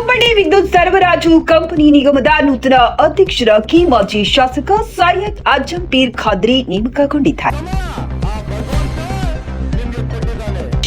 ಹುಬ್ಬಳ್ಳಿ ವಿದ್ಯುತ್ ಸರಬರಾಜು ಕಂಪನಿ ನಿಗಮದ ನೂತನ ಅಧ್ಯಕ್ಷರಾಗಿ ಮಾಜಿ ಶಾಸಕ ಸೈಯದ್ ಅಜಂಪೀರ್ ಖಾದ್ರಿ ನೇಮಕಗೊಂಡಿದ್ದಾರೆ.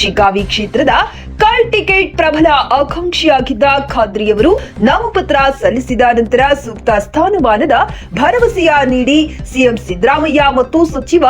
ಶಿಕಾವಿ ಕ್ಷೇತ್ರದ ಕಾಲ್ ಟಿಕೆಟ್ ಪ್ರಬಲ ಆಕಾಂಕ್ಷಿಯಾಗಿದ್ದ ಖಾದ್ರಿಯವರು ನಾಮಪತ್ರ ಸಲ್ಲಿಸಿದ ನಂತರ ಸೂಕ್ತ ಸ್ಥಾನಮಾನದ ಭರವಸೆಯ ನೀಡಿ ಸಿಎಂ ಸಿದ್ದರಾಮಯ್ಯ ಮತ್ತು ಸಚಿವ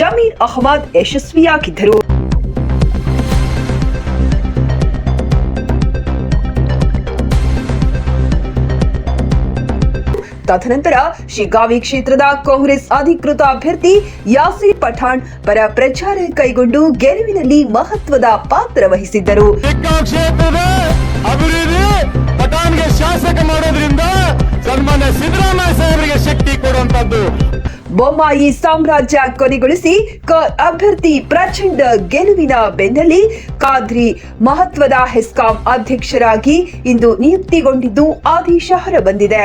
ಜಮೀರ್ ಅಹಮದ್ ಯಶಸ್ವಿಯಾಗಿದ್ದರು. ತದನಂತರ ಶಿಗಾವಿ ಕ್ಷೇತ್ರದ ಕಾಂಗ್ರೆಸ್ ಅಧಿಕೃತ ಅಭ್ಯರ್ಥಿ ಯಾಸೀರ್ ಪಠಾಣ್ ಪರ ಪ್ರಚಾರ ಕೈಗೊಂಡು ಗೆಲುವಿನಲ್ಲಿ ಮಹತ್ವದ ಪಾತ್ರ ವಹಿಸಿದ್ದರು. ಪಟಾನ್ಗೆ ಶಾಸಕ ಮಾಡೋದ್ರಿಂದ ಸನ್ಮಾನ್ಯ ಸಿದ್ದರಾಮಯ್ಯ ಸಾಹೇಬರಿಗೆ ಶಕ್ತಿ ಕೊಡುವಂತದ್ದು ಬೊಮ್ಮಾಯಿ ಸಾಮ್ರಾಜ್ಯ ಕೊನೆಗೊಳಿಸಿ ಕ ಅಭ್ಯರ್ಥಿ ಪ್ರಚಂಡ ಗೆಲುವಿನ ಬೆನ್ನಲ್ಲಿ ಖಾದ್ರಿ ಮಹತ್ವದ ಹೆಸ್ಕಾಂ ಅಧ್ಯಕ್ಷರಾಗಿ ಇಂದು ನಿಯುಕ್ತಿಗೊಂಡಿದ್ದು ಆದೇಶ ಹೊರಬಂದಿದೆ.